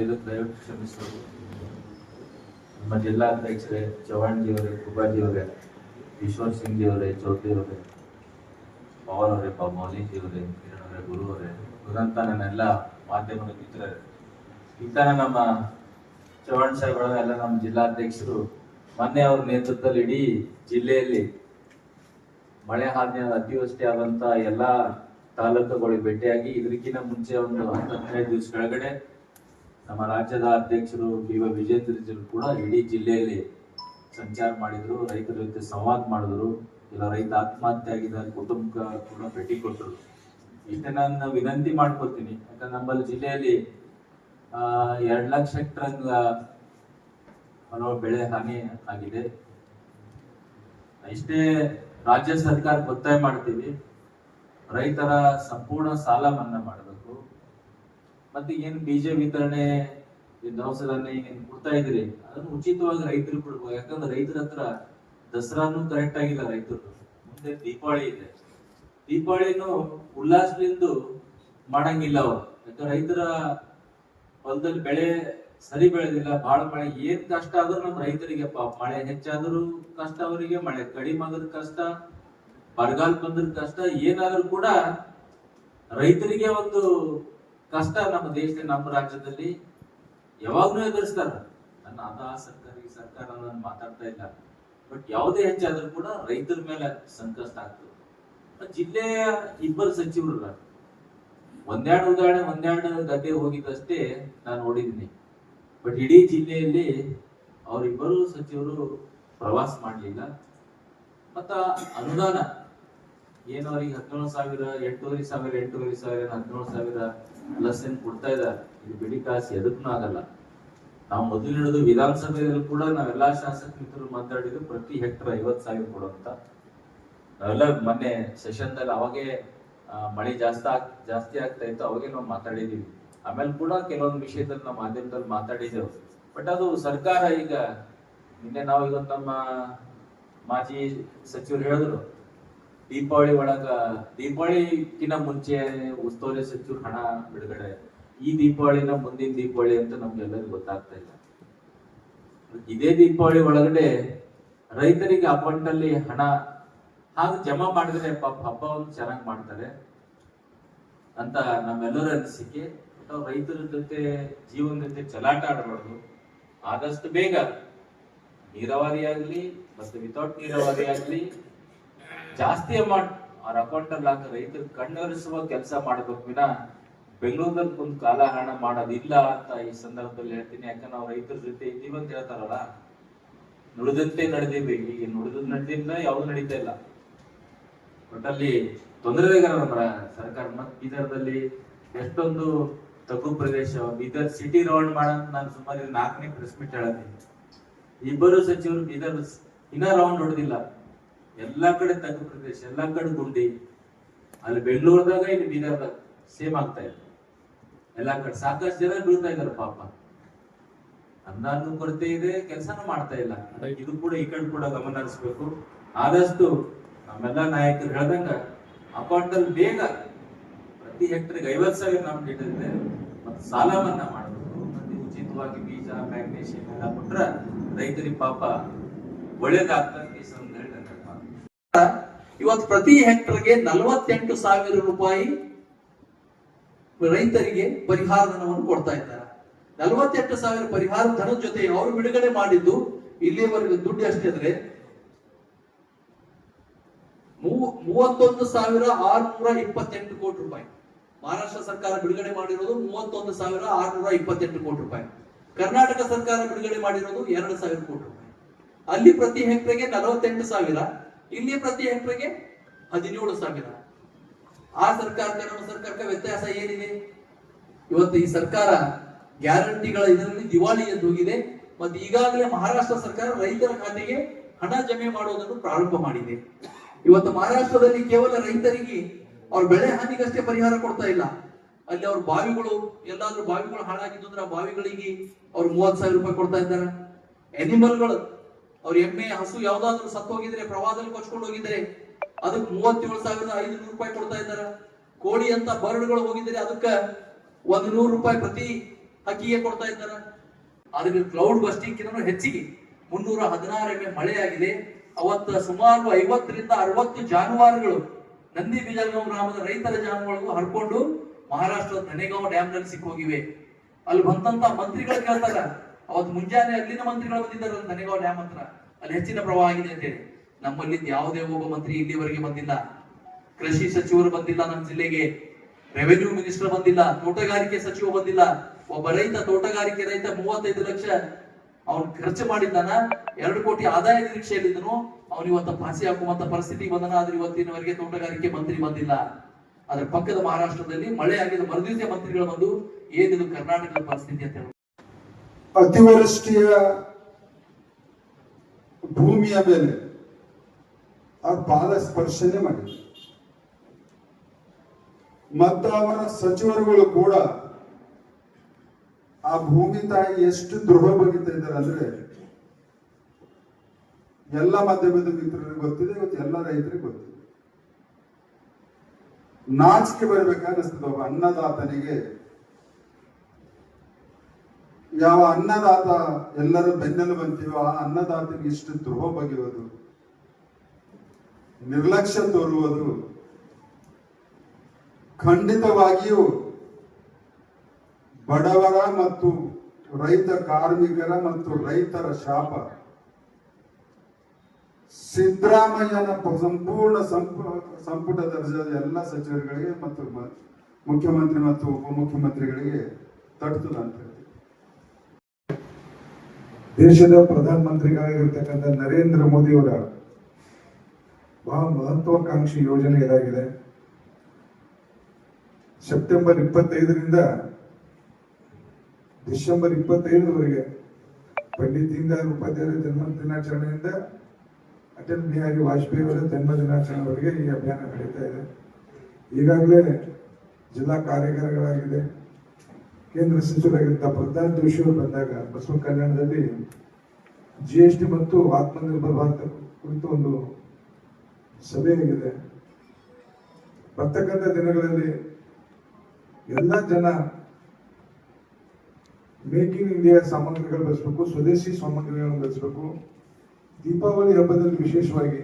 ಬಂದಿದ್ದಕ್ಕೆ ದಯವಿಟ್ಟು ಕ್ಷಮಿಸಬೇಕು ನಮ್ಮ ಜಿಲ್ಲಾಧ್ಯಕ್ಷರೇ ಚವ್ಹಾಣ್ ಜಿ ಅವರೇ ಕುಬಾಜಿ ಅವರೇ ಈಶ್ವರ್ ಸಿಂಗ್ ಅವರೇ ಚೌಧರಿ ಅವರೇ ಪವನ್ ಅವರೇ ಪಾ ಮೌಲಿ ಜಿ ಅವರೇ ಕಿರಣ್ ಅವರೇ ಗುರು ಅವರೇ ದುರಂತ ನನ್ನೆಲ್ಲ ಮಾಧ್ಯಮದ ಮಿತ್ರರೇ. ಈತನ ನಮ್ಮ ಚವ್ಹಾಣ್ ಒಳಗ ಎಲ್ಲ ನಮ್ಮ ಜಿಲ್ಲಾಧ್ಯಕ್ಷರು ಮೊನ್ನೆ ಅವ್ರ ನೇತೃತ್ವದಲ್ಲಿ ಇಡೀ ಜಿಲ್ಲೆಯಲ್ಲಿ ಮಳೆ ಹಾನಿ ಅತಿವೃಷ್ಟಿ ಆದಂತ ಎಲ್ಲಾ ತಾಲೂಕುಗಳಿಗೆ ಭೇಟಿಯಾಗಿ ಇದಕ್ಕಿಂತ ಮುಂಚೆ ಒಂದು ಹದಿನೈದು ದಿವಸ ಕೆಳಗಡೆ ನಮ್ಮ ರಾಜ್ಯದ ಅಧ್ಯಕ್ಷರು ಬಿ ವೈ ವಿಜೇಂದ್ರ ಜಿ ಕೂಡ ಇಡೀ ಜಿಲ್ಲೆಯಲ್ಲಿ ಸಂಚಾರ ಮಾಡಿದ್ರು, ರೈತರ ಜೊತೆ ಸಂವಾದ ಮಾಡಿದ್ರು. ಇಲ್ಲ ರೈತ ಆತ್ಮಹತ್ಯೆ ಆಗಿದ್ದ ಕುಟುಂಬ ಕೂಡ ಭೇಟಿ ಕೊಟ್ಟರು. ಇಷ್ಟೇ ನಾನು ವಿನಂತಿ ಮಾಡ್ಕೊತೀನಿ, ಯಾಕಂದ್ರೆ ನಮ್ಮಲ್ಲಿ ಜಿಲ್ಲೆಯಲ್ಲಿ ಎರಡ್ ಲಕ್ಷ ಹೆಕ್ಟರ್ ಹಲವು ಬೆಳೆ ಹಾನಿ ಆಗಿದೆ. ಇಷ್ಟೇ ರಾಜ್ಯ ಸರ್ಕಾರ ಒತ್ತಾಯ ಮಾಡ್ತೀವಿ, ರೈತರ ಸಂಪೂರ್ಣ ಸಾಲ ಮನ್ನಾ ಮಾಡಬೇಕು. ಮತ್ತೆ ಏನ್ ಬೀಜ ವಿತರಣೆ ದವಸ ಧಾನ್ಯ ಏನ್ ಕೊಡ್ತಾ ಇದ್ರಿ ಅದನ್ನ ಉಚಿತವಾಗಿ ರೈತರು ಕೊಡ್ಬೇಕು ಯಾಕಂದ್ರೆ ರೈತರ ಹತ್ರ ದಸರಾನು ಕರೆಕ್ಟ್ ಆಗಿಲ್ಲ ರೈತರು. ಮುಂದೆ ದೀಪಾವಳಿ ಇದೆ. ದೀಪಾವಳಿನೂ ಉಲ್ಲಾಸದಿಂದ ಮಾಡಂಗಿಲ್ಲ ಅವ್ರು. ಯಾಕಂದ್ರೆ ರೈತರ ಹೊಲದಲ್ಲಿ ಬೆಳೆ ಸರಿ ಬೆಳೆದಿಲ್ಲ ಬಹಳ ಮಳೆ. ಏನ್ ಕಷ್ಟ ಆದ್ರೂ ನಮ್ಮ ರೈತರಿಗೆ ಪಾಪ. ಮಳೆ ಹೆಚ್ಚಾದ್ರೂ ಕಷ್ಟ ಅವರಿಗೆ, ಮಳೆ ಕಡಿಮೆ ಆದ್ರ ಕಷ್ಟ, ಬರಗಾಲ ಬಂದ್ರ ಕಷ್ಟ. ಏನಾದ್ರೂ ಕೂಡ ರೈತರಿಗೆ ಒಂದು ಕಷ್ಟ ನಮ್ಮ ದೇಶದ ನಮ್ಮ ರಾಜ್ಯದಲ್ಲಿ ಯಾವಾಗ್ಲೂ ಎದುರಿಸ್ತಾರ. ನನ್ನ ಅದ ಸರ್ಕಾರಿ ಸರ್ಕಾರ ಈ ಸರ್ಕಾರ ನಾನು ಮಾತಾಡ್ತಾ ಇಲ್ಲ. ಬಟ್ ಯಾವುದೇ ಹೆಚ್ಚಾದ್ರೂ ಕೂಡ ರೈತರ ಮೇಲೆ ಸಂಕಷ್ಟ ಆಗ್ತದೆ. ಜಿಲ್ಲೆಯ ಇಬ್ಬರು ಸಚಿವರು ಒಂದೆರಡು ಉದಾಹರಣೆ, ಒಂದೆರಡು ಗದ್ದೆ ಹೋಗಿದ್ದಷ್ಟೇ ನಾನು ನೋಡಿದ್ದೀನಿ. ಬಟ್ ಇಡೀ ಜಿಲ್ಲೆಯಲ್ಲಿ ಅವರಿಬ್ಬರು ಸಚಿವರು ಪ್ರವಾಸ ಮಾಡಲಿಲ್ಲ. ಮತ್ತ ಅನುದಾನ. ಏನು ಅವ್ರಿಗೆ ಹದಿನೇಳು ಸಾವಿರ, ಎಂಟೂವರೆ ಸಾವಿರ ಎಂಟೂವರೆ ಸಾವಿರ, ಹದಿನೇಳು ಸಾವಿರ ಪ್ಲಸ್ ಏನ್ ಕೊಡ್ತಾ ಇದ್ದಾರೆ. ಇದು ಬಿಡಿ ಕಾಸು, ಎದಕ್ಕೂ ಆಗಲ್ಲ. ನಾವು ಮೊದಲು ಹಿಡಿದು ವಿಧಾನಸಭೆಯಲ್ಲಿ ಕೂಡ ನಾವೆಲ್ಲಾ ಶಾಸಕ ಮಿತ್ರರು ಮಾತಾಡಿದ್ರು ಪ್ರತಿ ಹೆಕ್ಟರ್ ಐವತ್ ಸಾವಿರ ಕೊಡುವಂತ. ನಾವೆಲ್ಲ ಮೊನ್ನೆ ಸೆಷನ್ದಲ್ಲಿ ಅವಾಗೇ ಮಳೆ ಜಾಸ್ತಿ ಜಾಸ್ತಿ ಆಗ್ತಾ ಇತ್ತು, ಅವಾಗೇ ನಾವು ಮಾತಾಡಿದೀವಿ ಆಮೇಲೆ ಕೂಡ ಕೆಲವೊಂದು ವಿಷಯದಲ್ಲಿ ನಾವು ಮಾಧ್ಯಮದಲ್ಲಿ ಮಾತಾಡಿದೆವು ಬಟ್ ಅದು ಸರ್ಕಾರ ಈಗ, ನಿನ್ನೆ ನಾವು ಈಗ ನಮ್ಮ ಮಾಜಿ ಸಚಿವರು ಹೇಳಿದ್ರು ದೀಪಾವಳಿ ಒಳಗ ದೀಪಾವಳಿಗಿನ ಮುಂಚೆ ಉಸ್ತುವಾರಿ ಸಚಿವರು ಹಣ ಬಿಡುಗಡೆ. ಈ ದೀಪಾವಳಿನ ಮುಂದಿನ ದೀಪಾವಳಿ ಅಂತ ನಮ್ಗೆಲ್ಲರಿಗೂ ಗೊತ್ತಾಗ್ತಾ ಇಲ್ಲ. ಇದೇ ದೀಪಾವಳಿ ಒಳಗಡೆ ರೈತರಿಗೆ ಅಕೌಂಟ್ ಅಲ್ಲಿ ಹಣ, ಹಾಗೆ ಜಮಾ ಮಾಡಿದ್ರೆ ಪಾಪ ಹಬ್ಬವನ್ನು ಚೆನ್ನಾಗಿ ಮಾಡ್ತಾರೆ ಅಂತ ನಮ್ಮೆಲ್ಲರ ಅನಿಸಿಕೆ. ರೈತರ ಜೊತೆ ಜೀವನ ಜೊತೆ ಚಲಾಟ ಆಡಬಾರ್ದು. ಆದಷ್ಟು ಬೇಗ ನೀರಾವರಿ ಆಗ್ಲಿ, ಮತ್ತೆ ವಿತೌಟ್ ನೀರಾವರಿ ಆಗ್ಲಿ ಜಾಸ್ತಿ ಅಮೌಂಟ್ ಅವ್ರ ಅಕೌಂಟ್ ಅಲ್ಲಿ ಹಾಕಿ ರೈತರು ಕಣ್ಣೊರೆಸುವ ಕೆಲಸ ಮಾಡಬೇಕು. ವಿನ ಬೆಂಗಳೂರಲ್ಲಿ ಕುಂತ್ ಕಾಲಹರಣ ಮಾಡೋದಿಲ್ಲ ಅಂತ ಈ ಸಂದರ್ಭದಲ್ಲಿ ಹೇಳ್ತೀನಿ. ಯಾಕಂದ್ರೆ ನಾವು ರೈತರ ಜೊತೆ ಇದ್ದೀವಿ ಅಂತ ಹೇಳ್ತಾರಲ್ಲ, ನುಡಿದಂತೆ ನಡೆದೀವಿ. ಈಗ ನುಡಿದ್ ನಡೆದಿಲ್ಲ ಯಾವ್ದು ನಡೀತಾ ಇಲ್ಲ. ಒಟ್ಟಲ್ಲಿ ತೊಂದರೆ ನಮ್ಮ ಸರ್ಕಾರ ಮತ್ ಬೀದರ್ದಲ್ಲಿ ಎಷ್ಟೊಂದು ತಗ್ಗು ಪ್ರದೇಶ, ಬೀದರ್ ಸಿಟಿ ರೌಂಡ್ ಮಾಡಂತ ನಾನು ಸುಮಾರು ನಾಲ್ಕನೇ ಪ್ರೆಸ್ ಮೀಟ್ ಹೇಳತ್ತೀನಿ. ಇಬ್ಬರು ಸಚಿವರು ಬೀದರ್, ಇನ್ನ ರೌಂಡ್ ಹೊಡೆದಿಲ್ಲ. ಎಲ್ಲಾ ಕಡೆ ತಗ್ಗು ಪ್ರದೇಶ ಎಲ್ಲಾ ಕಡೆ ಗುಂಡಿ. ಅಲ್ಲಿ ಬೆಂಗಳೂರದಾಗ ಇಲ್ಲಿ ಬೀದರ್ದಾಗ ಸೇಮ್ ಆಗ್ತಾ ಇದೆ ಎಲ್ಲಾ ಕಡೆ ಸಾಕಷ್ಟು ಜನ ಬೀಳ್ತಾ ಇದಾರೆ ಪಾಪ. ಅನ್ನಾನು ಕೊರತೆ ಇದೆ ಕೆಲಸನೂ ಮಾಡ್ತಾ ಇಲ್ಲ. ಇದು ಕೂಡ ಈ ಕಡೆ ಕೂಡ ಗಮನ ಹರಿಸ್ಬೇಕು. ಆದಷ್ಟು ನಮ್ಮೆಲ್ಲ ನಾಯಕರು ಹೇಳ್ದಂಗ ಅಕೌಂಟಲ್ಲಿ ಬೇಗ ಪ್ರತಿ ಹೆಕ್ಟರ್ಗೆ ಐವತ್ ಸಾವಿರ ನಾವು ನೀಡಿದ್ರೆ ಮತ್ತೆ ಸಾಲ ಮನ್ನಾ ಮಾಡಬೇಕು ಮತ್ತೆ ಉಚಿತವಾಗಿ ಬೀಜ ಮ್ಯಾಗ್ನೇಷಿಯಂ ಎಲ್ಲ ಕೊಟ್ರೆ ರೈತರಿಗೆ ಪಾಪ ಒಳ್ಳೇದಾಗ್ತದೆ ಈ ಸಂದರ್ಭದಲ್ಲಿ ನನ್ನ ಮಾತು. ಇವತ್ತು ಪ್ರತಿ ಹೆಕ್ಟರ್ಗೆ ನಲವತ್ತೆಂಟು ಸಾವಿರ ರೂಪಾಯಿ ರೈತರಿಗೆ ಪರಿಹಾರ ಧನವನ್ನು ಕೊಡ್ತಾ ಇದ್ದಾರೆ. ನಲವತ್ತೆಂಟು ಸಾವಿರ ಪರಿಹಾರ ಧನದ ಜೊತೆ ಅವರು ಬಿಡುಗಡೆ ಮಾಡಿದ್ದು ಇಲ್ಲಿಯವರೆಗೆ ದುಡ್ಡು ಅಷ್ಟೇ ಮೂವ- ಮೂವತ್ತೊಂದು ಸಾವಿರ ಆರ್ನೂರ ಇಪ್ಪತ್ತೆಂಟು ಕೋಟಿ ರೂಪಾಯಿ. ಮಹಾರಾಷ್ಟ್ರ ಸರ್ಕಾರ ಬಿಡುಗಡೆ ಮಾಡಿರೋದು ಮೂವತ್ತೊಂದು ಸಾವಿರ ಆರ್ನೂರ ಇಪ್ಪತ್ತೆಂಟು ಕೋಟಿ ರೂಪಾಯಿ. ಕರ್ನಾಟಕ ಸರ್ಕಾರ ಬಿಡುಗಡೆ ಮಾಡಿರೋದು ಎರಡು ಸಾವಿರ ಕೋಟಿ ರೂಪಾಯಿ. ಅಲ್ಲಿ ಪ್ರತಿ ಹೆಕ್ಟರ್ಗೆ ನಲವತ್ತೆಂಟು ಸಾವಿರ ಇಲ್ಲಿ ಪ್ರತಿ ಹೆಕ್ಟರ್ಗೆ ಹದಿನೇಳು ಸಾವಿರ. ಆ ಸರ್ಕಾರ ಸರ್ಕಾರಕ್ಕೆ ವ್ಯತ್ಯಾಸ ಏನಿದೆ? ಇವತ್ತು ಈ ಸರ್ಕಾರ ಗ್ಯಾರಂಟಿಗಳ ಇದರಲ್ಲಿ ದಿವಾಳಿ ಹೋಗಿದೆ. ಮತ್ತು ಈಗಾಗಲೇ ಮಹಾರಾಷ್ಟ್ರ ಸರ್ಕಾರ ರೈತರ ಖಾತೆಗೆ ಹಣ ಜಮೆ ಮಾಡುವುದನ್ನು ಪ್ರಾರಂಭ ಮಾಡಿದೆ. ಇವತ್ತು ಮಹಾರಾಷ್ಟ್ರದಲ್ಲಿ ಕೇವಲ ರೈತರಿಗೆ ಅವ್ರ ಬೆಳೆ ಹಾನಿಗಷ್ಟೇ ಪರಿಹಾರ ಕೊಡ್ತಾ ಇಲ್ಲ. ಅಲ್ಲಿ ಅವ್ರ ಬಾವಿಗಳು, ಎಲ್ಲಾದ್ರೂ ಬಾವಿಗಳು ಹಾಳಾಗಿದ್ದು ಅಂದ್ರೆ ಆ ಬಾವಿಗಳಿಗೆ ಅವ್ರು ಮೂವತ್ ಸಾವಿರ ರೂಪಾಯಿ ಕೊಡ್ತಾ ಇದ್ದಾರೆ. ಅನಿಮಲ್ಗಳು ಅವ್ರ ಎಮ್ಮೆ ಹಸು ಯಾವ್ದಾದ್ರು ಸತ್ತು ಹೋಗಿದ್ರೆ ಪ್ರವಾಹದಲ್ಲಿ ಕೊಚ್ಕೊಂಡು ಹೋಗಿದ್ರೆ, ಅದಕ್ಕೆ ಮೂವತ್ತೇಳು ಸಾವಿರದ ಐದುನೂರು ರೂಪಾಯಿ ಕೊಡ್ತಾ ಇದ್ದಾರೆ. ಕೋಳಿ ಅಂತ ಬರ್ಡ್ಗಳು ಹೋಗಿದ್ರೆ ಅದಕ್ಕ ಒಂದ್ ನೂರು ರೂಪಾಯಿ ಪ್ರತಿ ಹಕ್ಕಿಗೆ ಕೊಡ್ತಾ ಇದ್ದಾರೆ. ಅದಕ್ಕೆ ಕ್ಲೌಡ್ ಬಸ್ಟಿಂಗ್ ಹೆಚ್ಚಿಗೆ. ಮುನ್ನೂರ ಹದಿನಾರು ಎಮ್ಮೆ ಮಳೆ ಆಗಿದೆ ಅವತ್ತ ಸುಮಾರು ಐವತ್ತರಿಂದ ಅರವತ್ತು ಜಾನುವಾರುಗಳು ನಂದಿ ಬೀಜಲ್ಗಾಂವ್ ಗ್ರಾಮದ ರೈತರ ಜಾನುವಾರುಗಳು ಹರ್ಕೊಂಡು ಮಹಾರಾಷ್ಟ್ರದ ನನೆಗಾಂವ್ ಡ್ಯಾಮ್ನಲ್ಲಿ ಸಿಕ್ಕೋಗಿವೆ. ಅಲ್ಲಿ ಬಂದಂತ ಮಂತ್ರಿಗಳು ಕೇಳ್ತಾರ ಅವತ್ತು ಮುಂಜಾನೆ ಅಲ್ಲಿನ ಮಂತ್ರಿಗಳು ಬಂದಿದ್ದಾರೆ ನನೆಗಾಂವ್ ಡ್ಯಾಮ್ ಹತ್ರ ಅಲ್ಲಿ ಹೆಚ್ಚಿನ ಪ್ರವಾಹ ಆಗಿದೆ ಅಂತ ಹೇಳಿ. ನಮ್ಮಲ್ಲಿ ಯಾವುದೇ ಒಬ್ಬ ಮಂತ್ರಿ ಇಲ್ಲಿವರೆಗೆ ಬಂದಿಲ್ಲ. ಕೃಷಿ ಸಚಿವರು ಬಂದಿಲ್ಲ ನಮ್ಮ ಜಿಲ್ಲೆಗೆ. ರೆವೆನ್ಯೂ ಮಿನಿಸ್ಟರ್ ಬಂದಿಲ್ಲ. ತೋಟಗಾರಿಕೆ ಸಚಿವ ಬಂದಿಲ್ಲ. ಒಬ್ಬ ರೈತ, ತೋಟಗಾರಿಕೆ ರೈತ ಮೂವತ್ತೈದು ಲಕ್ಷ ಅವನು ಖರ್ಚು ಮಾಡಿದ್ದಾನ. ಎರಡು ಕೋಟಿ ಆದಾಯ ನಿರೀಕ್ಷೆಯಲ್ಲಿದ್ದನು. ಅವನು ಇವತ್ತ ಫಾಸಿ ಹಾಕುವಂತ ಪರಿಸ್ಥಿತಿ ಬಂದನ. ಆದ್ರೆ ಇವತ್ತಿನವರೆಗೆ ತೋಟಗಾರಿಕೆ ಮಂತ್ರಿ ಬಂದಿಲ್ಲ. ಅದ್ರ ಪಕ್ಕದ ಮಹಾರಾಷ್ಟ್ರದಲ್ಲಿ ಮಳೆ ಆಗಿದ ಮರುದಿವಸ ಮಂತ್ರಿಗಳು ಬಂದು, ಏನಿದು ಕರ್ನಾಟಕದ ಪರಿಸ್ಥಿತಿ ಅಂತ ಹೇಳಿ ಅತಿವೃಷ್ಟಿಯ ಭೂಮಿಯ ಮೇಲೆ ಅವ್ರ ಪಾದ ಸ್ಪರ್ಶನೆ ಮಾಡಿದ್ರು. ಮತ್ತ ಅವರ ಸಚಿವರುಗಳು ಕೂಡ ಆ ಭೂಮಿ ತಾಯಿ ಎಷ್ಟು ದ್ರೋಹ ಬಗೆತಾ ಇದ್ದಾರೆ ಅಂದ್ರೆ ಎಲ್ಲ ಮಧ್ಯಮದ ಮಿತ್ರರಿಗೆ ಗೊತ್ತಿದೆ, ಇವತ್ತು ಎಲ್ಲ ರೈತರಿಗೆ ಗೊತ್ತಿದೆ. ನಾಚಿಕೆ ಬರ್ಬೇಕನ್ನಿಸ್ತದೆ ಒಬ್ಬ ಅನ್ನದಾತನಿಗೆ ಯಾವ ಅನ್ನದಾತ ಎಲ್ಲರೂ ಬೆನ್ನಲು ಬಂತೀವೋ ಆ ಅನ್ನದಾತನಿಗೆ ಇಷ್ಟು ದ್ರೋಹ ಬಗೆಯುವುದು. ನಿರ್ಲಕ್ಷ್ಯ ತೋರುವುದು. ಖಂಡಿತವಾಗಿಯೂ ಬಡವರ ಮತ್ತು ರೈತ ಕಾರ್ಮಿಕರ ಮತ್ತು ರೈತರ ಶಾಪ. ಸಿದ್ದರಾಮಯ್ಯನ ಸಂಪೂರ್ಣ ಸಂಪು- ಸಂಪುಟ ದರ್ಜೆಯ ಎಲ್ಲ ಸಚಿವರುಗಳಿಗೆ ಮತ್ತು ಮುಖ್ಯಮಂತ್ರಿ ಮತ್ತು ಉಪಮುಖ್ಯಮಂತ್ರಿಗಳಿಗೆ ತಟ್ಟುತ್ತದಂತ ದೇಶದ ಪ್ರಧಾನಮಂತ್ರಿಗಳಾಗಿರ್ತಕ್ಕಂಥ ನರೇಂದ್ರ ಮೋದಿ ಅವರ ಬಹಳ ಮಹತ್ವಾಕಾಂಕ್ಷಿ ಯೋಜನೆ ಇದಾಗಿದೆ. ಸೆಪ್ಟೆಂಬರ್ ಇಪ್ಪತ್ತೈದರಿಂದ ಡಿಸೆಂಬರ್ ಇಪ್ಪತ್ತೈದರವರೆಗೆ ಪಂಡಿತ್ ದೀನದಯಾಳ್ ಉಪಾಧ್ಯಾಯರ ಜನ್ಮ ದಿನಾಚರಣೆಯಿಂದ ಅಟಲ್ ಬಿಹಾರಿ ವಾಜಪೇಯಿ ಅವರ ಜನ್ಮ ದಿನಾಚರಣೆವರೆಗೆ ಈ ಅಭಿಯಾನ ನಡೀತಾ ಇದೆ. ಈಗಾಗಲೇ ಜಿಲ್ಲಾ ಕಾರ್ಯಾಗಾರಗಳಾಗಿದೆ ಕೇಂದ್ರ ಸಚಿವರಾಗಿದ್ದ ಜೋಶಿ ಅವರು ಬಂದಾಗ ಬಸವ ಕಲ್ಯಾಣದಲ್ಲಿ ಜಿ ಎಸ್ ಟಿ ಮತ್ತು ಆತ್ಮನಿರ್ಭರ ಭಾರತ ಕುರಿತು ಒಂದು ಸಭೆ ಆಗಿದೆ. ಬರ್ತಕ್ಕಂಥ ದಿನಗಳಲ್ಲಿ ಎಲ್ಲ ಜನ ಮೇಕ್ ಇನ್ ಇಂಡಿಯಾ ಸಾಮಗ್ರಿಗಳು ಬಳಸಬೇಕು, ಸ್ವದೇಶಿ ಸಾಮಗ್ರಿಗಳನ್ನು ಬಳಸಬೇಕು. ದೀಪಾವಳಿ ಹಬ್ಬದಲ್ಲಿ ವಿಶೇಷವಾಗಿ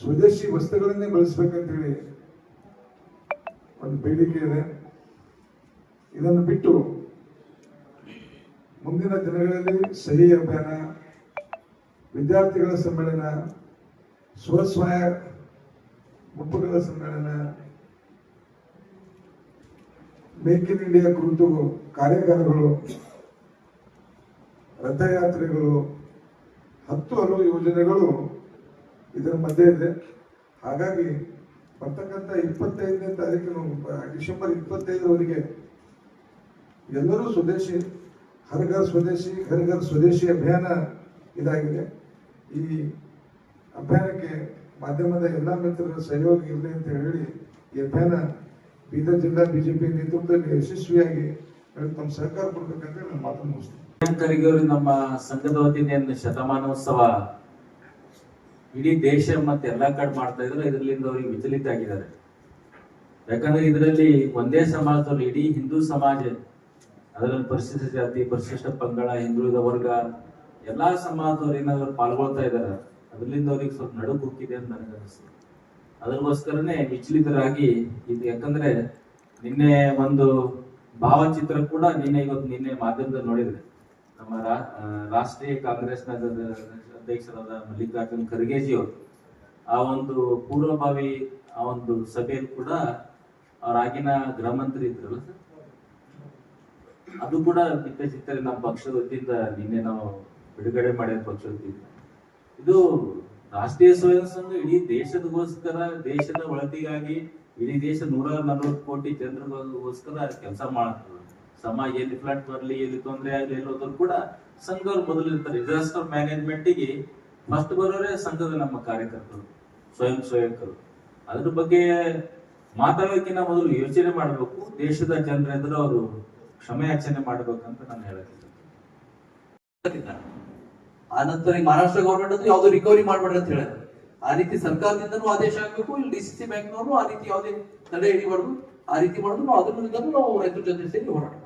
ಸ್ವದೇಶಿ ವಸ್ತುಗಳನ್ನೇ ಬಳಸಬೇಕಂತ ಹೇಳಿ ಒಂದು ಬೇಡಿಕೆ ಇದೆ. ಇದನ್ನು ಬಿಟ್ಟು ಮುಂದಿನ ದಿನಗಳಲ್ಲಿ ಸಹಿ ಅಭಿಯಾನ, ವಿದ್ಯಾರ್ಥಿಗಳ ಸಮ್ಮೇಳನ, ಸ್ವಸಹಾಯ ಗುಂಪುಗಳ ಸಮ್ಮೇಳನ ಮೇಕ್ ಇನ್ ಇಂಡಿಯಾ ಕುರಿತು ಕಾರ್ಯಾಗಾರಗಳು, ರಥಯಾತ್ರೆಗಳು, ಹತ್ತು ಹಲವು ಯೋಜನೆಗಳು ಇದರ ಮಧ್ಯೆ ಇದೆ. ಹಾಗಾಗಿ ಬರ್ತಕ್ಕಂಥ ಇಪ್ಪತ್ತೈದನೇ ತಾರೀಕು ಡಿಸೆಂಬರ್ ಇಪ್ಪತ್ತೈದರವರೆಗೆ ಎಲ್ಲರೂ ಸ್ವದೇಶಿ ಹರ್ ಘರ್ ಸ್ವದೇಶಿ ಹರ್ಘರ್ ಘರ್ ಸ್ವದೇಶಿ ಅಭಿಯಾನ ಇದಾಗಿದೆ. ಈ ಅಭಿಯಾನಕ್ಕೆ ಮಾಧ್ಯಮದ ಎಲ್ಲ ಮಿತ್ರರ ಸಹಯೋಗ ಇರಲಿ ಅಂತ ಹೇಳಿ ಈ ಅಭಿಯಾನ ಬೀದರ್ ಜಿಲ್ಲಾ ಬಿಜೆಪಿ ನೇತೃತ್ವದಲ್ಲಿ ಯಶಸ್ವಿಯಾಗಿ ತಮ್ಮ ಸಹಕಾರ ಕೊಡ್ಬೇಕಂತ ನಾನು ಮಾತನ್ನು ಮುಗಿಸ್ತೀನಿ. ನಮ್ಮ ಸಂಘದ ವತಿಯಿಂದ ಶತಮಾನೋತ್ಸವ ಇಡೀ ದೇಶ ಮತ್ತೆ ಎಲ್ಲಾ ಕಡೆ ಮಾಡ್ತಾ ಇದ್ರು ಇದರಿಂದ ಅವ್ರಿಗೆ ವಿಚಲಿತ ಆಗಿದ್ದಾರೆ ಯಾಕಂದ್ರೆ ಇದರಲ್ಲಿ ಒಂದೇ ಸಮಾಜದಲ್ಲಿ ಇಡೀ ಹಿಂದೂ ಸಮಾಜ ಅದರಲ್ಲಿ ಪರಿಶಿಷ್ಟ ಜಾತಿ ಪರಿಶಿಷ್ಟ ಪಂಗಡ, ಹಿಂದುಳಿದ ವರ್ಗ, ಎಲ್ಲಾ ಸಮಾಜದವ್ರು ಏನಾದ್ರು ಪಾಲ್ಗೊಳ್ತಾ ಇದಾರೆ ಅದರಿಂದ ಅವ್ರಿಗೆ ಸ್ವಲ್ಪ ನಡುಕು ಕುಕ್ಕಿದೆ ಅಂತ ನನಗೆ ಅನಿಸ್ತು ಅದಕ್ಕೋಸ್ಕರನೇ ವಿಚಲಿತರಾಗಿ ಇದು ಯಾಕಂದ್ರೆ ನಿನ್ನೆ ಒಂದು ಭಾವಚಿತ್ರ ಕೂಡ ನಿನ್ನೆ ಇವತ್ತು ನಿನ್ನೆ ಮಾಧ್ಯಮದಲ್ಲಿ ನೋಡಿದ್ರೆ ನಮ್ಮ ರಾಷ್ಟ್ರೀಯ ಕಾಂಗ್ರೆಸ್ನ ನ ಅಧ್ಯಕ್ಷರಾದ ಮಲ್ಲಿಕಾರ್ಜುನ್ ಖರ್ಗೆಜಿ ಅವರು, ಆ ಒಂದು ಪೂರ್ವಭಾವಿ, ಆ ಒಂದು ಸಭೆಯಲ್ಲಿ ಕೂಡ ಅವ್ರ ಆಗಿನ ಗೃಹ ಮಂತ್ರಿ ಇದ್ರಲ್ಲ ಅದು ಕೂಡ ಚಿತ್ರ ನಮ್ಮ ಪಕ್ಷದ ವತಿಯಿಂದ ನಿನ್ನೆ ನಾವು ಬಿಡುಗಡೆ ಮಾಡಿದ ಪಕ್ಷದ ಇದು ರಾಷ್ಟ್ರೀಯ ಸ್ವಯಂ ಸಂಘ ಇಡೀ ದೇಶದಗೋಸ್ಕರ, ದೇಶದ ಒಳತಿಗಾಗಿ ಇಡೀ ದೇಶ ನೂರ ನಲವತ್ತು ಕೋಟಿ ಜನರಿಗೋಸ್ಕರ ಕೆಲಸ ಮಾಡ್ತದೆ. ಸಮಾಜ ಎಲ್ಲಿ ಫ್ಲಡ್ ಬರಲಿ, ಎಲ್ಲಿ ತೊಂದರೆ ಆಗಲಿ ಎಲ್ಲೋದ್ರು ಕೂಡ ಸಂಘವ್ರು ಮೊದಲು ಇರ್ತಾರೆ. ಡಿಸಾಸ್ಟರ್ ಮ್ಯಾನೇಜ್ಮೆಂಟ್ಗೆ ಫಸ್ಟ್ ಬರೋರೇ ಸಂಘದ ನಮ್ಮ ಕಾರ್ಯಕರ್ತರು, ಸ್ವಯಂ ಸೇವಕರು. ಅದ್ರ ಬಗ್ಗೆ ಮಾತಾಡೋಕ್ಕಿಂತ ಮೊದಲು ಯೋಚನೆ ಮಾಡಬೇಕು. ದೇಶದ ಜನರೆಂದ್ರೆ ಅವರು ಕ್ಷಮೆ ಯಾಚನೆ ಮಾಡ್ಬೇಕಂತ ನಾನು ಹೇಳಕ್ಕೆ ಆ ನಂತರ ಈ ಮಹಾರಾಷ್ಟ್ರ ಗೌರ್ಮೆಂಟ್ ಅದು ಯಾವ್ದು ರಿಕವರಿ ಮಾಡ್ಬೇಡ್ರಿ ಅಂತ ಹೇಳಿದ್ರು ಆ ರೀತಿ ಸರ್ಕಾರದಿಂದನೂ ಆದೇಶ ಆಗ್ಬೇಕು, ಇಲ್ಲಿ ಡಿ ಸಿ ಬ್ಯಾಂಕ್ನವರು ಆ ರೀತಿ ಯಾವುದೇ ತಡೆ ಹಿಡಿಬಾರ್ದು, ಆ ರೀತಿ ಮಾಡಿದ್ರು ಅದ್ರ ನಾವು ರೈತರ ಜೊತೆ ಸೇರಿ ಹೋರಾಡಬೇಕು